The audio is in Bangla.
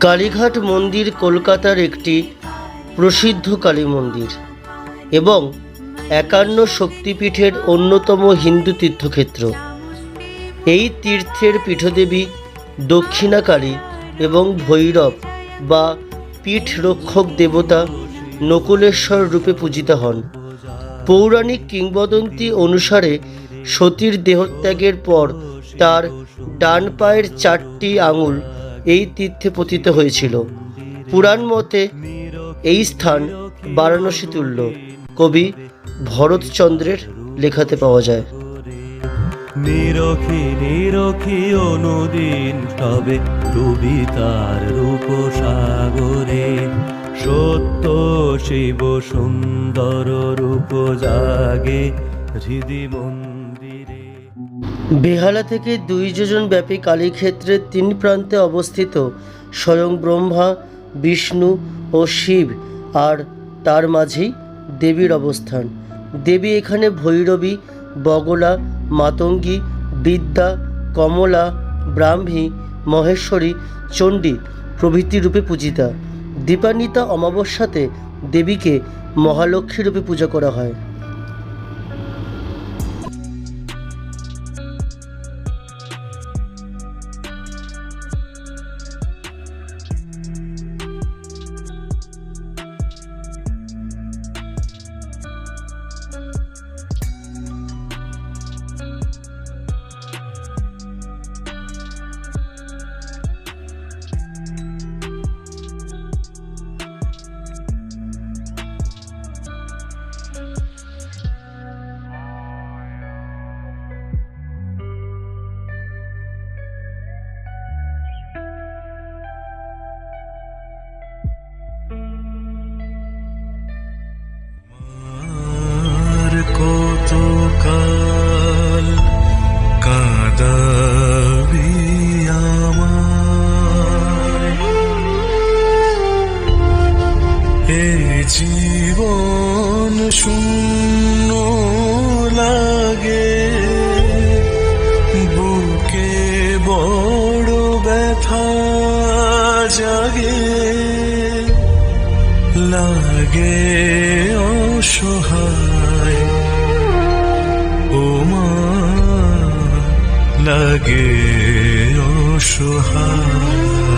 কালীঘাট মন্দির কলকাতার একটি প্রসিদ্ধ কালী মন্দির এবং একান্ন শক্তিপীঠের অন্যতম হিন্দু তীর্থক্ষেত্র। এই তীর্থের পীঠদেবী দক্ষিণাকালী এবং ভৈরব বা পীঠ রক্ষক দেবতা নকুলেশ্বর রূপে পূজিত হন। পৌরাণিক কিংবদন্তি অনুসারে সতীর দেহত্যাগের পর তার ডান পায়ের চারটি আঙুল এই তীর্থে পতিত হয়েছিল। পুরাণ মতে এই স্থান বারাণসী তুল্য। কবি ভরতচন্দ্রের লেখাতে পাওয়া যায়। নিরখি নিরখি অনুদিন তবে ডুবি তার রূপ সাগরে। সত্য শিব সুন্দর রূপ জাগে হৃদি বেহালা থেকে দুই যোজন ব্যাপী কালীক্ষেত্রের তিন প্রান্তে অবস্থিত স্বয়ং ব্রহ্মা, বিষ্ণু ও শিব আর তার মাঝেই দেবীর অবস্থান। দেবী এখানে ভৈরবী, বগলা, মাতঙ্গী, বিদ্যা, কমলা, ব্রাহ্মী, মহেশ্বরী, চণ্ডী প্রভৃতি রূপে পূজিতা। দীপান্বিতা অমাবস্যাতে দেবীকে মহালক্ষ্মী রূপে পূজা করা হয়। জীবন শূন্য লাগে। বুকে বড় ব্যথা জাগে। লাগে লাগে অসহায়